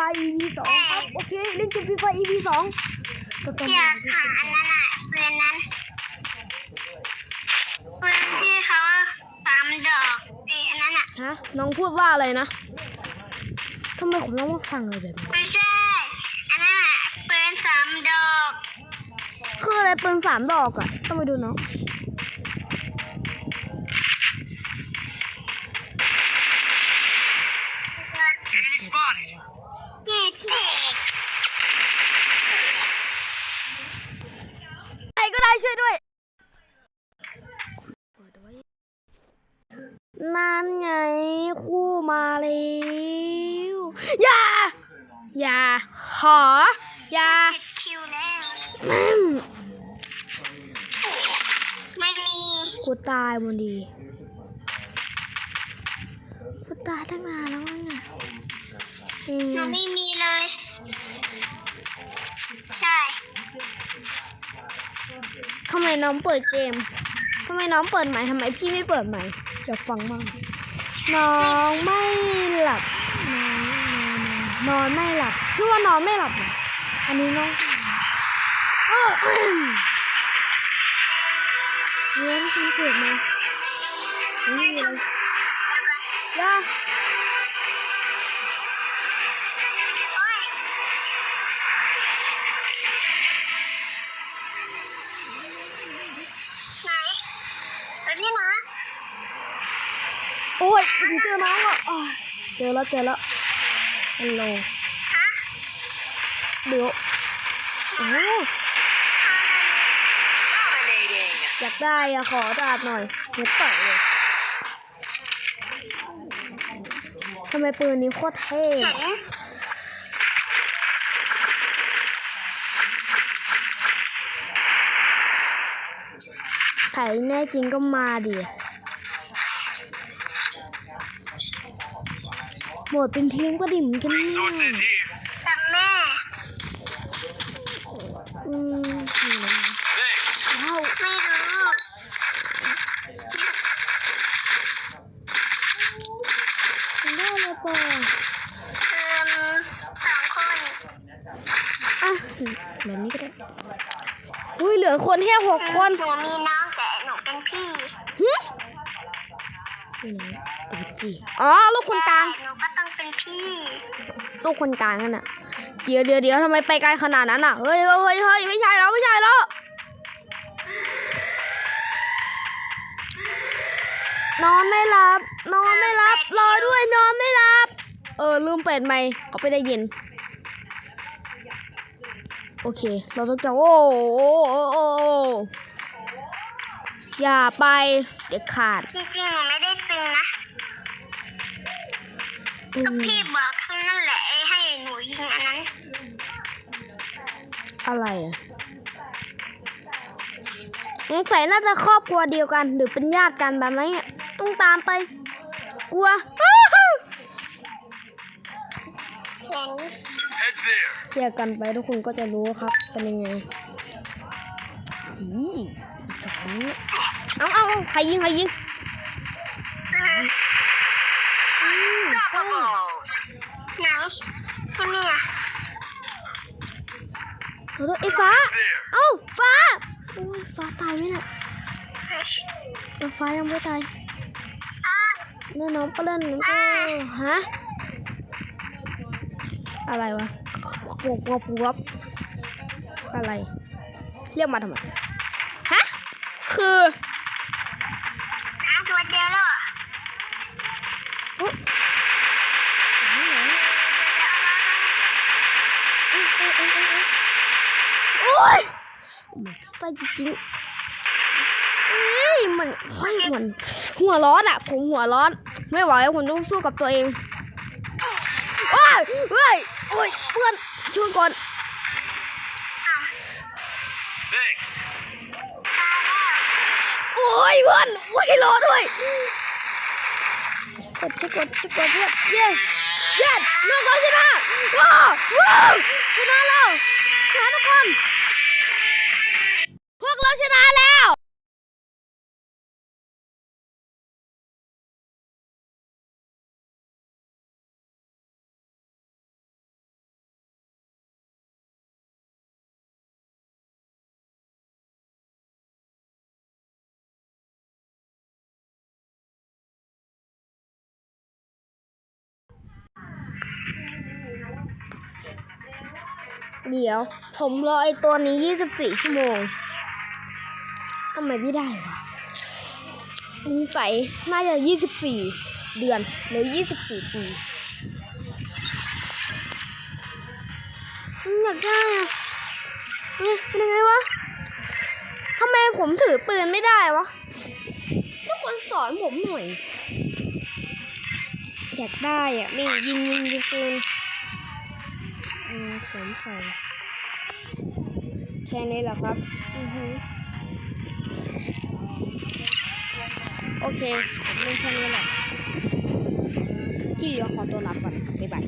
Fire EP สองครับโอเคเล่นเกมฟรีไฟ EP สองก็ต้องอยากหาอันนั้นอะปืนนั้นปืนที่เขาสามดอกไอ้อันนั้นอะฮะน้องพูดว่าอะไรนะทำไมผมต้องมาฟังอะไรแบบนี้ไม่ใช่อันนั้นอะปืนสามดอก คืออะไรปืนสามดอกอะต้องไปดูเนาะ ยี่สิบ ใครก็ได้ช่วยด้วยเปิดไว้นั่นไงคู่มาแล้วอย่าอย่าหออย่าเจ็ดคิวแล้ว อืมไม่มีกูตายหมดดีกูตายตั้งนานแล้วมั้งอะเอหนูอไม่มีเลย ใช่ ทำไมน้องเปิดเกมทำไมน้องเปิดใหม่ทำไมพี่ไม่เปิดใหม่อยากฟังบ้างน้องไม่หลับนอนนอนไม่หลับชื่อว่านอนไม่หลับเหรออันนี้น้องเออเนี่ยที่ฉันเกิดมานี่เลยย่า ยผมเจอน้องอะอ้วเจอแล้วเจอแล้วฮัลโหลเดี๋ยวโอ้อยากได้อะขอดาบหน่อยเน็ตต่อยเลยทำไมปืนนี้โคตรเท่ไถแน่จริงก็มาดิ หมดเป็นทีมก็ดิ่มอนกันเนี่ย Resources here. กับแม่อืมนี่นะ Thanks. ว้าวไม่รู้ได้เลยป่ะเอ่มสองคนอะแบบนี้ก็ได้อุ้ยเหลือคนแค่หกคนหนูมีน้องแต่หนูเป็นพี่หึนี่นะตัวพี่อ๋อลูกคนกลางหนูก็ ต้องเป็นพี่ลูกคนกลางนั่นน่ะ เดี๋ยวเดี๋ยวเดี๋ยวทำไมไปไกลขนาดนั้นอะเฮ้ยเฮ้ยเฮ้ยเฮ้ยไม่ใช่แล้วไม่ใช่แล้วนอนไม่หลับ นอนไม่หลับ รอด้วยนอนไม่หลับ เออลืมเปิดไมค์เขาไปได้ยิน โอเค เราต้องจะโอ้โหโอ้โหโอ้โหอย่าไปเด็ดขาด จริงๆหนูไม่ได้ตึงนะอื ก็มพี่บอกทั้งนั่นแหละไอ้ให้หนูยิงอันนั้น อะไรอะสงสัยน่าจะครอบครัวเดียวกัน หรือเป็นญาติกันแบบนี้อะต้องตามไป กลัวเห็น Head there. แยกกันไปทุกคนก็จะรู้ครับ เป็นยังไงอีสองเอาเอาเอาใครยิง ใครยิงอืมใช่ Unstoppable. ไหนที่นี่อะขอโทษไอ้ฟ้า There. เอ้าฟ้า โอ้ยฟ้าตายไหมน่ะเออฟ้ายังไม่ตายอ้าวเนี่ยน้องเปล่นมันก็ฮะ อะไรวะปวกปวกปวกอะไร เรียกมาทำไม ฮะ คืออ้าวตัวเดียวแล้วเหรอ อุ๊ยโอ้ย มันใส่จริงๆเอ้ยมันเฮ้ยมันหัวร้อนอะ ผมหัวร้อน ไม่ไหวผมต้องสู้กับตัวเองโอ้ยเฮ้ยโอ้ยเพื่อนช่วยก่อน Thanks. โอ้ยเพื่อนโอ้ยรอด้วยกดจะกดจะกดเพื่อนเย้เย้น้องก็ชนะว้าวว้าวชนะแล้วชนะทุกคนพวก เราชนะแล้วเดี๋ยว ผมรอไอตัวนี้ 24 ชั่วโมง ทำไมไม่ได้วะสงสัยน่าจะ24เดือนหรือ24ปีอืมอยากได้อะเป็นยังไงวะทำไมผมถือปืนไม่ได้วะทุกคนสอนผมหน่อย อยากได้อะนี่ยิงยิงยิงปืนอืมสวมใส่แค่นี้แหละครับ อือฮึ โอเคผมเล่นแค่นี้แหละที่เหลือขอตัวรับก่อนบ๊ายบาย